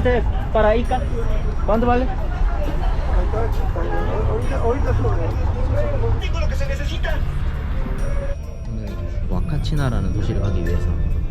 Este es para Ica. ¿Cuánto vale? 오늘 와카치나라는 도시를 가기 위해서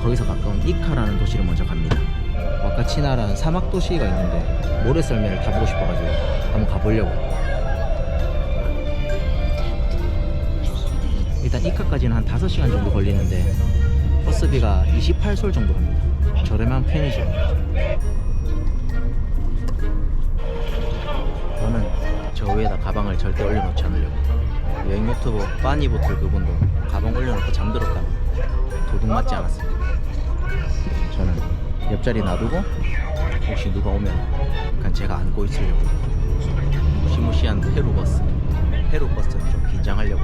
거기서 가까운 이카라는 도시를 먼저 갑니다. 와카치나라는 사막 도시가 있는데 모래썰매를 타보고 싶어가지고 한번 가보려고. 일단 이카까지는 한 5시간 정도 걸리는데 버스비가 28솔 정도 합니다. 저렴한 편이죠. 저 위에다 가방을 절대 올려놓지 않으려고. 여행 유튜버 빠니보틀 그분도 가방 올려놓고 잠들었다고. 도둑 맞지 않았습니다 저는 옆자리 놔두고 혹시 누가 오면 그냥 제가 안고 있으려고. 무시무시한 페루 버스 페루 버스는 좀 긴장하려고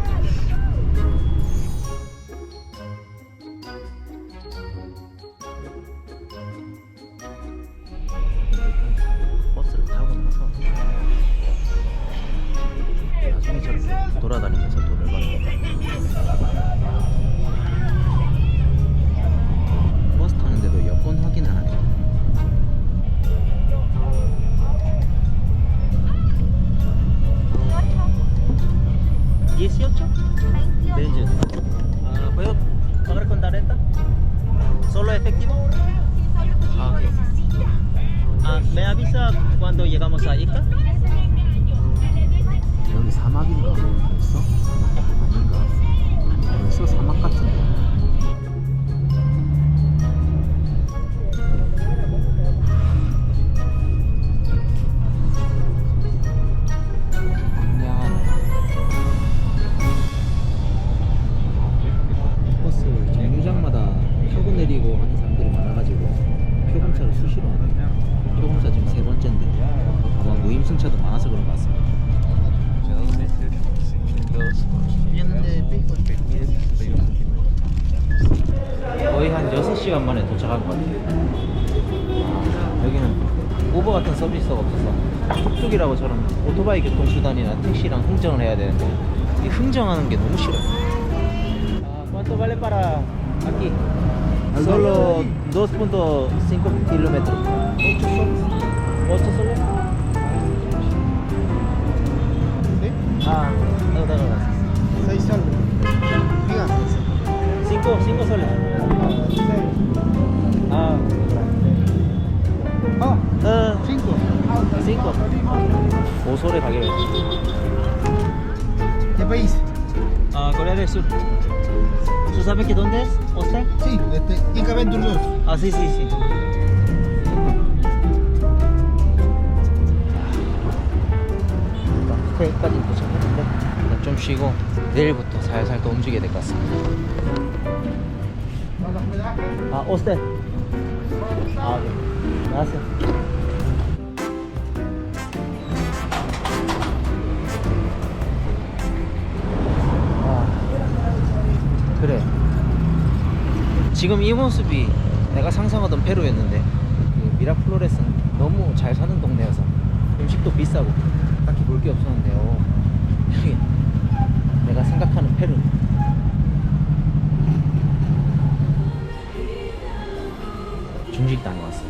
6시간 만에 도착한 것 같아요. 아, 여기는 우버 같은 서비스가 없어서 툭툭이라고 저런 오토바이 교통수단이나 택시랑 흥정을 해야 되는데 이 흥정하는 게 너무 싫어요. 아, ¿Cuánto vale para aquí? Solo 2.5 kilómetros. 8 soles. 8 soles? Sur. ¿Tú sabes que dónde es? ¿Usted? Sí, este, Inca Venture 2. Ah, sí, sí, sí. 호텔까지 도착했는데 일단 좀 쉬고 내일부터 살살 또 움직여야 될 것 같습니다. 아, usted. 아, 네. 아, 지금 이 모습이 내가 상상하던 페루였는데 그 미라플로레스는 너무 잘 사는 동네여서 음식도 비싸고 딱히 볼 게 없었는데 요. 여기 내가 생각하는 페루. 중식당에 왔어.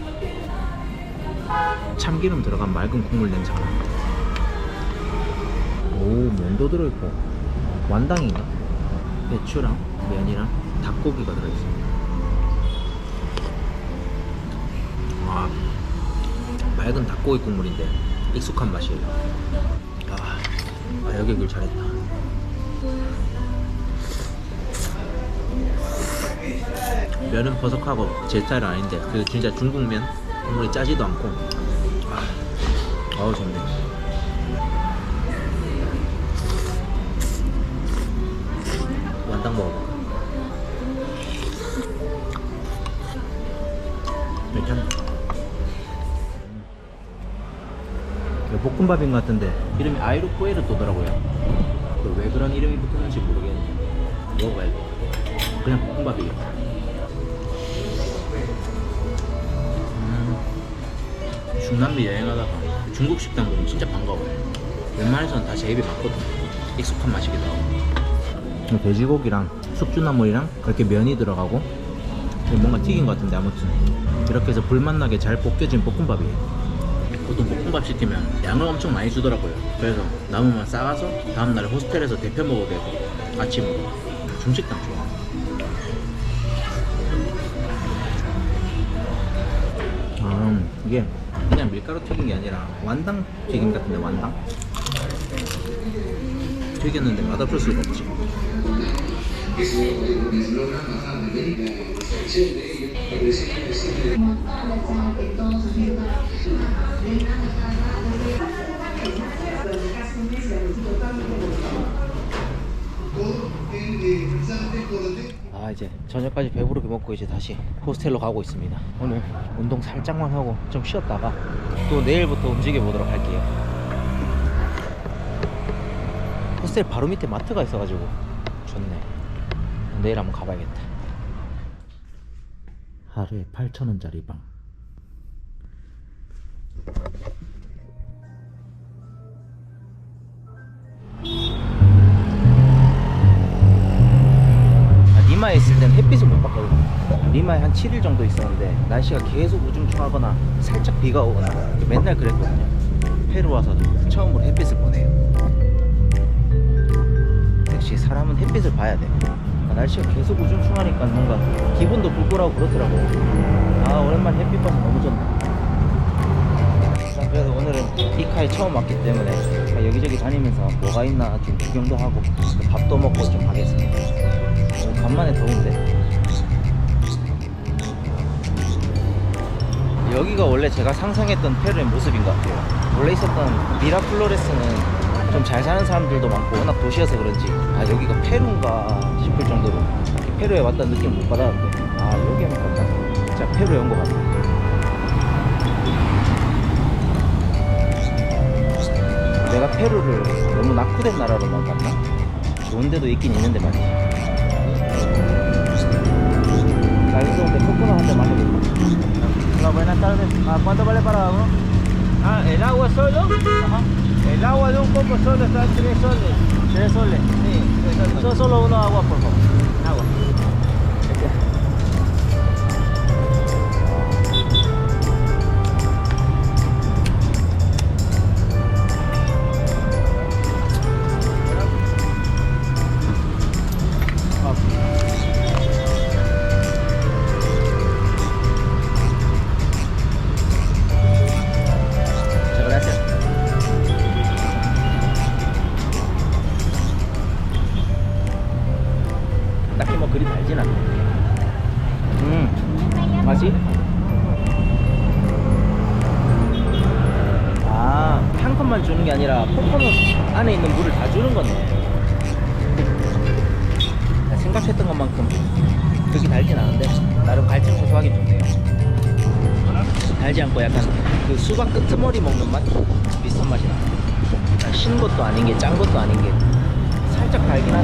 참기름 들어간 맑은 국물 냄새가 납니다 오 면도 들어있고. 완당인가? 배추랑 면이랑 닭고기가 들어있습니다 아, 맑은 닭고기 국물인데 익숙한 맛이에요. 아, 아 여기 길 잘했다. 면은 버석하고 제 스타일은 아닌데 그 진짜 중국면 국물이 짜지도 않고 아, 어우 좋네. 완당 먹어봐. 괜찮네. 볶음밥인 것 같은데 이름이 아이루코에르 또더라고요. 그왜 그런 이름이 붙었는지 모르겠는데 먹어봐야 돼. 그냥 볶음밥이에요. 음, 중남미 여행하다가 중국 식당 보면 진짜 반가워요. 웬만해서는 다 제 입에 맞거든. 익숙한 맛이기도 하고. 돼지고기랑 숙주나물이랑 이렇게 면이 들어가고 뭔가 튀긴 것 같은데 아무튼 이렇게 해서 불맛나게 잘 볶여진 볶음밥이에요 보통 볶음밥 시키면 양을 엄청 많이 주더라고요. 그래서 남으면 싸가서 다음날 호스텔에서 데펴 먹어도 되고 아침으로 중식당 좋아. 아 이게 그냥 밀가루 튀긴 게 아니라 완당 튀김 같은데 완당? 튀겼는데 맛없을 수가 없지 아 이제 저녁까지 배부르게 먹고 이제 다시 호스텔로 가고 있습니다. 오늘 운동 살짝만 하고 좀 쉬었다가 또 내일부터 움직여 보도록 할게요. 호스텔 바로 밑에 마트가 있어가지고 좋네. 내일 한번 가봐야겠다 하루에 8,000원짜리 방 아, 리마에 있을 땐 햇빛을 못 봤거든요. 리마에 한 7일 정도 있었는데 날씨가 계속 우중충하거나 살짝 비가 오거나 맨날 그랬거든요. 페루 와서 처음으로 햇빛을 보네요. 역시 사람은 햇빛을 봐야 돼. 아, 날씨가 계속 우중충하니까 뭔가 기분도 불꿀하고 그렇더라고요. 아 오랜만에 햇빛 봐서 너무 좋네. 그래도 오늘은 이 카에 처음 왔기 때문에 여기저기 다니면서 뭐가 있나 좀 구경도 하고 밥도 먹고 좀 하겠습니다. 오늘 간만에 더운데 여기가 원래 제가 상상했던 페루의 모습인 것 같아요 원래 있었던 미라플로레스는 좀 잘 사는 사람들도 많고 워낙 도시여서 그런지 아 여기가 페루인가 싶을 정도로 페루에 왔다는 느낌 못 받았는데 아 여기 하니까 딱 진짜 페루에 온 것 같아요 내가 페루를 너무 낙후된 나라로만 봤나? 좋은 데도 있긴 있는데 말이지 날씨인데 코코넛 한잔 마셔볼까? Hola, buenas tardes. ¿A cuánto vale para uno? Ah, el agua solo. Ajá. El agua de un copo solo está a 3 soles. 3 soles. Sí, Yo solo uno agua, por favor.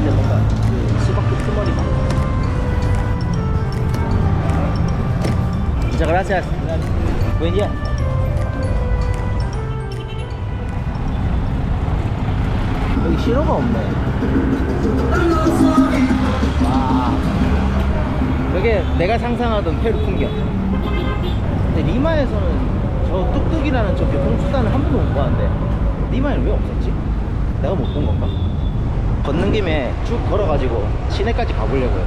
한데 뭔가 그 수박 끄트머리 맛. Muchas gracias. Buen día. 여기 신호가 없네. 와. 여기 내가 상상하던 페루 풍경. 근데 리마에서는 저 뚝뚝이라는 저 교통수단을 한 번도 못 봤는데 리마에는 왜 없었지? 내가 못 본 건가? 걷는 김에 쭉 걸어가지고 시내까지 가보려고요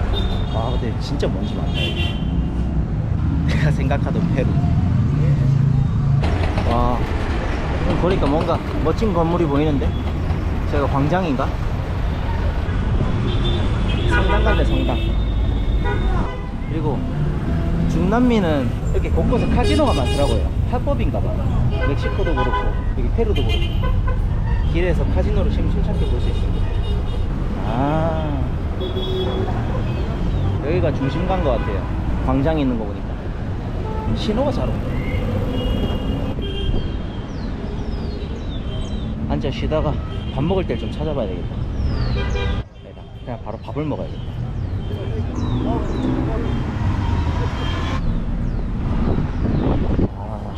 아 근데 진짜 먼지 많다 내가 생각하던 페루 와 보니까 뭔가 멋진 건물이 보이는데 제가 광장인가? 성당 같네 성당 그리고 중남미는 이렇게 곳곳에 카지노가 많더라고요. 합법인가 봐. 멕시코도 그렇고, 여기 페루도 그렇고. 길에서 카지노를 심심찮게 볼 수 있습니다. 아. 여기가 중심가인 것 같아요. 광장에 있는 거 보니까. 신호가 잘 없네. 앉아 쉬다가 밥 먹을 때 좀 찾아봐야 되겠다. 그냥 바로 밥을 먹어야겠다. 아,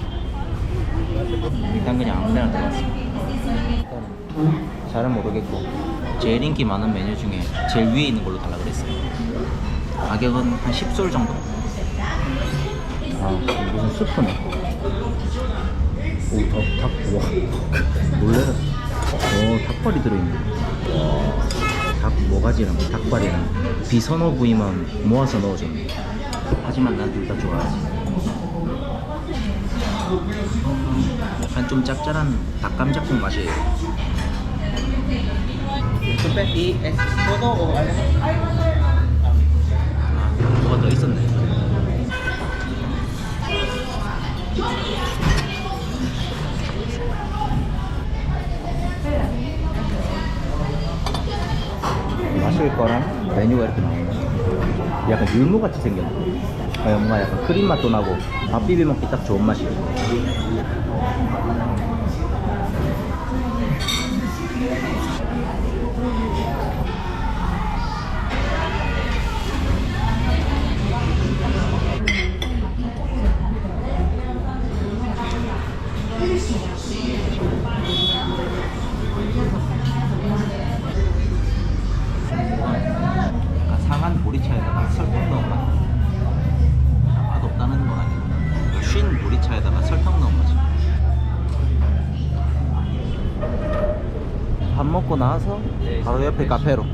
일단 그냥 아무데나 들어갔습니다. 일단은 잘은 모르겠고 제일 인기 많은 메뉴 중에 제일 위에 있는 걸로 달라 그랬어요. 가격은 한 10솔 정도. 무슨 스프네. 오, 닭, 닭, 와. 놀래라. 오, 닭발이 들어있네. 와. 닭 모가지랑 닭발이랑 비선호 부위만 모아서 넣어줬네. 하지만 난 둘 다 좋아하지. 약간 좀 짭짤한 닭감자국 맛이에요. ¿Y es todo o algo? 아, 뭐가 더 있었네. 마실 거랑 메뉴가 이렇게 나오네. 약간 율무같이 생겼네. 아, 뭔가 약간 크림 맛도 나고 밥 비벼 먹기 딱 좋은 맛이에요. 바로 옆에 카페로.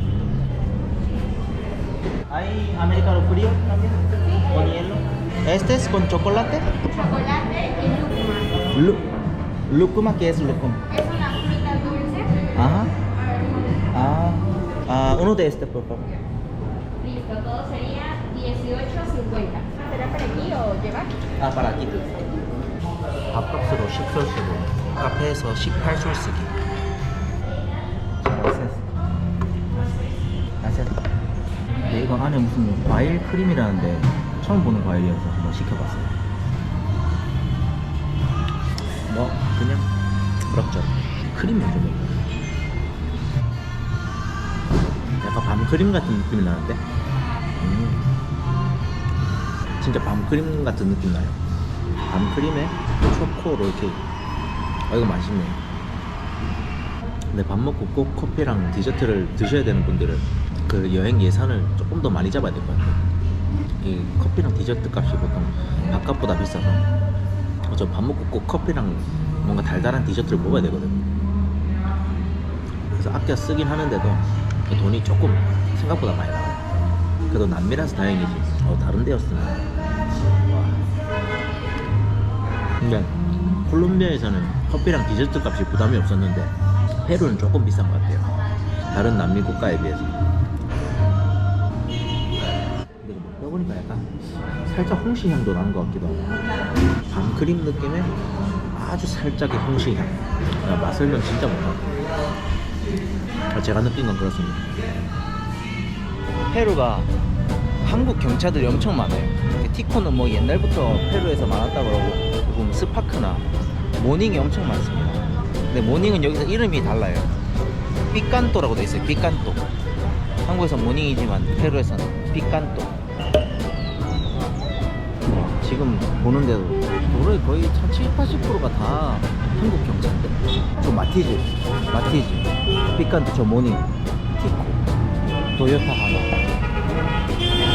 ¿Hay americano frío también? ¿Con hielo? ¿Este es con chocolate? chocolate y lúcuma. Lu ¿Lúcuma qué es lúcuma? Es una fruta dulce. Ajá. Ah, ah, uno de este, por favor. Listo, todo sería 18.50. ¿Será para aquí o llevar? 아, para aquí. 밥값으로 10솔 쓰고 카페에서 18솔 쓰기. 이거 안에 무슨 과일 크림이라는데 처음 보는 과일이어서 한번 시켜봤어요. 뭐 그냥 그럭저럭 크림 먹어. 약간 밤크림 같은 느낌이 나는데. 음. 진짜 밤크림 같은 느낌 나요. 밤크림에 초코로 이렇게 아 이거 맛있네. 근데 밥 먹고 꼭 커피랑 디저트를 드셔야 되는 분들은 그 여행 예산을 조금 더 많이 잡아야 될 것 같아요. 이 커피랑 디저트 값이 보통 밥값보다 비싸서 저 밥 먹고 꼭 커피랑 뭔가 달달한 디저트를 먹어야 되거든요. 그래서 아껴 쓰긴 하는데도 그 돈이 조금 생각보다 많이 나와요. 그래도 남미라서 다행이지. 어, 다른 데였으면 와. 근데 콜롬비아에서는 커피랑 디저트 값이 부담이 없었는데 페루는 조금 비싼 것 같아요. 다른 남미 국가에 비해서. 먹다 보니까 약간 살짝 홍시 향도 나는 것 같기도 하고 밤크림 느낌의 아주 살짝의 홍시 향. 야, 맛을 면 진짜 못하 아, 제가 느낀 건 그렇습니다. 페루가 한국 경차들이 엄청 많아요. 티코는 뭐 옛날부터 페루에서 많았다 그러고 뭐 스파크나 모닝이 엄청 많습니다. 근데 모닝은 여기서 이름이 달라요. 삐깐또라고 돼 있어요. 삐깐또. 한국에서 모닝이지만 페루에서는 삐깐또. 지금 보는데도 도로의 거의 한 7, 80%가 다 한국 경차인데. 저 마티즈, 마티즈, 삐깐또 저 모닝, 티코, 도요타 하나,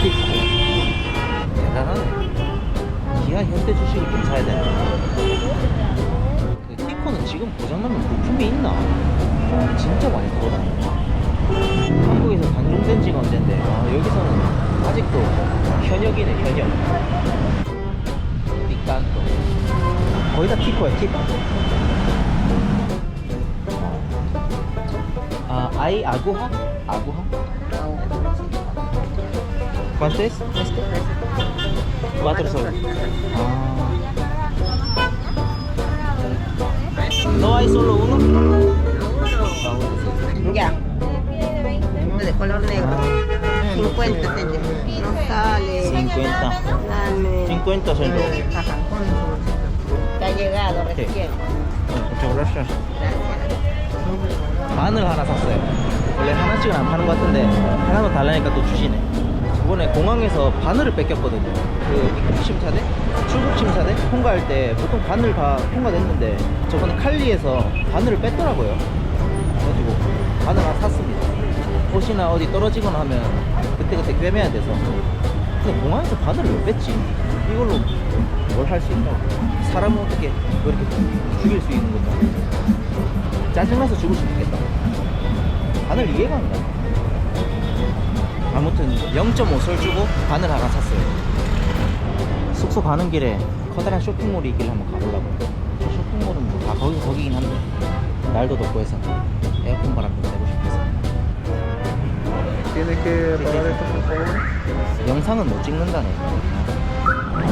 티코. 대단하네. 기아 현대 주식을 좀 사야 되나 그 티코는 지금 고장나면 부품이 있나? 진짜 많이 돌아다녀 한국에서 단종된 지가 언젠데. 아, 여기서는 아직도 현역이네 현역 거의 다 티코야 티코 아 아이 아구하? 아구하? ¿Cuánto es este? Cuatro soles. Ah. ¿No hay solo uno? Ah, uno, Ya. De color negro. 50 te llevo. No sale. sí. 50. Dame. 50 son dos. Ajá. Te ha llegado recién. Muchas gracias. Gracias. 마늘 하나 샀어요. 원래 하나씩은 안 파는 것 같은데 하나만 달라니까 또 주시네. 저번에 공항에서 바늘을 뺏겼거든요. 그 입국 심사대, 출국 심사대 통과할 때 보통 바늘 다 통과됐는데 저번에 칼리에서 바늘을 뺐더라고요. 그래가지고 바늘 하나 샀습니다. 옷이나 어디 떨어지거나 하면 그때그때 꿰매야 돼서. 근데 공항에서 바늘을 왜 뺐지? 이걸로 뭘 할 수 있다고 사람을 어떻게 그렇게 죽일 수 있는 것도 짜증나서 죽을 수도 있겠다 바늘 이해가 안 가. 아무튼 0.5설 주고 바늘 하나 샀어요 숙소 가는 길에 커다란 쇼핑몰이 있길래 한번 가보려고 저 쇼핑몰은 뭐 다 거기 거기긴 한데 날도 덥고 해서 에어컨 바람 좀 쐬고 싶어서 favor. 영상은 못 찍는다네.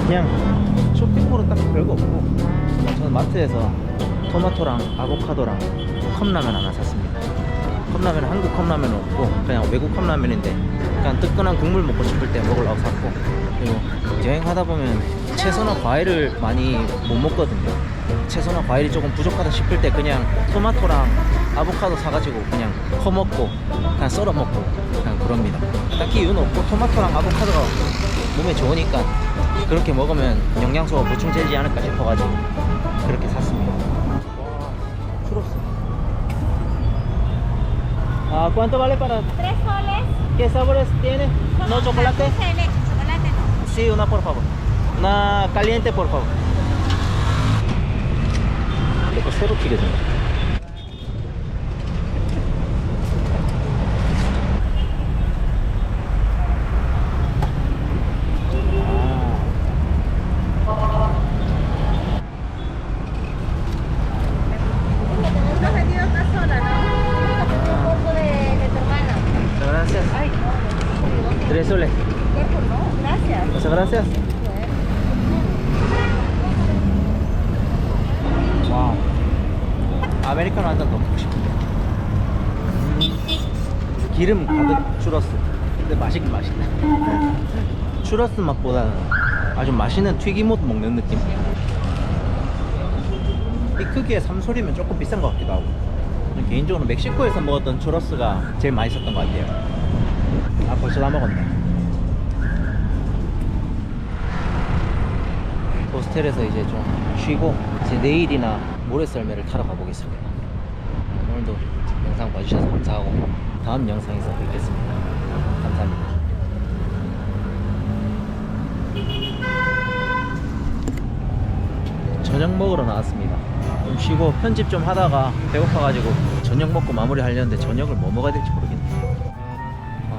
그냥 쇼핑몰은 딱 별거 없고 그냥 저는 마트에서 토마토랑 아보카도랑 컵라면 하나 샀습니다. 컵라면은 한국 컵라면은 없고 그냥 외국 컵라면인데 그냥 뜨끈한 국물 먹고 싶을 때 먹으려고 샀고 그리고 여행하다 보면 채소나 과일을 많이 못 먹거든요. 채소나 과일이 조금 부족하다 싶을 때 그냥 토마토랑 아보카도 사가지고 그냥 퍼먹고 그냥 썰어 먹고 그냥 그럽니다. 딱히 이유는 없고 토마토랑 아보카도가 몸에 좋으니까 그렇게 먹으면 영양소가 보충되지 않을까 싶어가지고 그렇게 샀습니다. 와, 추러스. 아, ¿cuánto vale para Tres soles. qué sabores tiene? No chocolate. De leche, chocolate no. Sí, una por favor. Una caliente por favor. 이거 새로 튀겨진 거. ¿No has vendido esta sola, no? Un poco de, de tu hermana. Gracias. Tres soles. Cuerpo, no, gracias. Muchas gracias. 와우. 아메리카노 한 잔 더 먹고. 음, 기름 가득 추러스. 근데 맛있긴 맛있네. 추러스 맛보다는 아주 맛있는 튀김옷 먹는 느낌? 이 크기의 삼소리면 조금 비싼 것 같기도 하고. 개인적으로 멕시코에서 먹었던 추러스가 제일 맛있었던 것 같아요. 아, 벌써 다 먹었네. 호스텔에서 이제 좀 쉬고 이제 내일이나 모래 썰매를 타러 가보겠습니다. 오늘도 영상 봐주셔서 감사하고 다음 영상에서 뵙겠습니다. 감사합니다. 저녁 먹으러 나왔습니다. 좀 쉬고 편집 좀 하다가 배고파가지고 저녁 먹고 마무리 하려는데 저녁을 뭐 먹어야 될지 모르겠네. 아,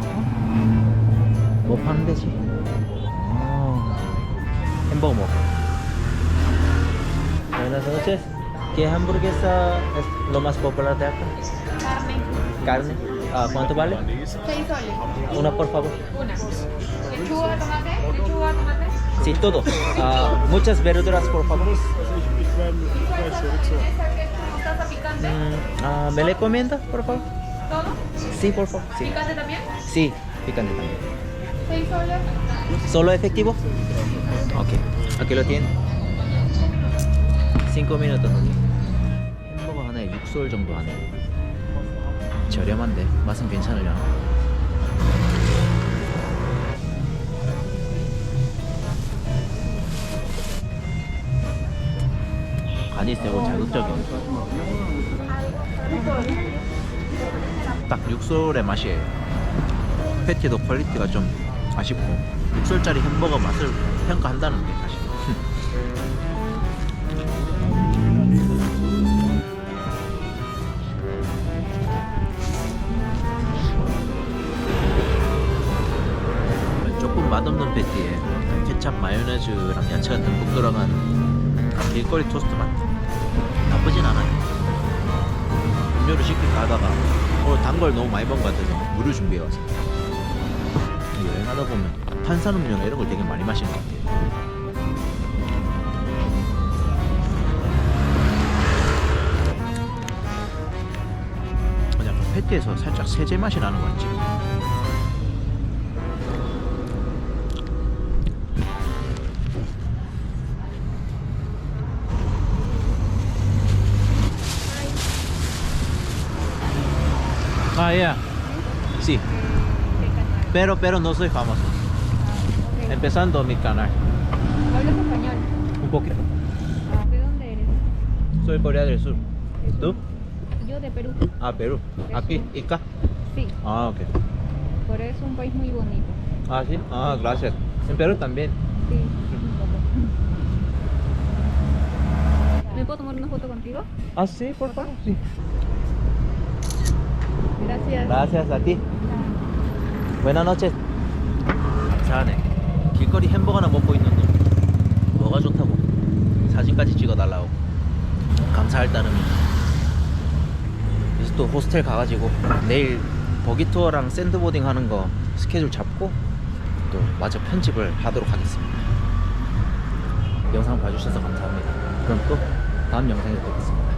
뭐 파는 데지? 아, 햄버거 먹어. Buenas noches. ¿Qué hamburguesa es lo más popular de acá? Carne. Carne. Ah, ¿Cuánto vale? Seis soles. Una, por favor. Una. Lechuga, tomate. Lechuga, tomate. Sí, todo. Ah, muchas verduras, por favor. Mm, ah, ¿Me le comienda, por favor? ¿Todo? Sí, por favor. Sí, ¿Picante también? sí picante también. Seis soles. ¿Solo efectivo? Ok. Aquí lo tiene. 5 minutos. 햄버거 하나에 6솔 정도 하네. 저렴한데 맛은 괜찮으려나? 간이 세고 자극적인. 딱 6솔의 맛이에요. 패티도 퀄리티가 좀 아쉽고 6솔짜리 햄버거 맛을 평가한다는 게 마요네즈랑 야채 같은 국 들어간 길거리 토스트 맛 나쁘진 않아요 음료를 시킬까 하다가 오늘 단걸 너무 많이 먹은 것 같아서 물을 준비해 왔습니다 여행하다 보면 탄산음료나 이런 걸 되게 많이 마시는 것 같아요. 그냥 패티에서 살짝 세제 맛이 나는 것 같지. Ah, Sí. Pero, pero no soy famoso. Ah, Empezando mi canal. ¿Hablas español? Un poquito. Ah, ¿De dónde eres? Soy Corea del Sur. ¿Tú? Yo de Perú. Ah, Perú. ¿Aquí? ¿Y acá? Sí. Ah, ok. Corea es un país muy bonito. Ah, sí. Ah, gracias. En Perú también. Sí, un ¿Me puedo tomar una foto contigo? Ah, sí, por favor. Sí. Gracias. Gracias a ti. Buenas noches. 감사하네. 길거리 햄버거나 먹고 있는 놈. 뭐가 좋다고 사진까지 찍어달라고. 감사할 따름이다. 그래서 또 호스텔 가가지고 내일 버기 투어랑 샌드보딩 하는 거 스케줄 잡고 또 마저 편집을 하도록 하겠습니다. 영상 봐주셔서 감사합니다. 그럼 또 다음 영상에 뵙겠습니다.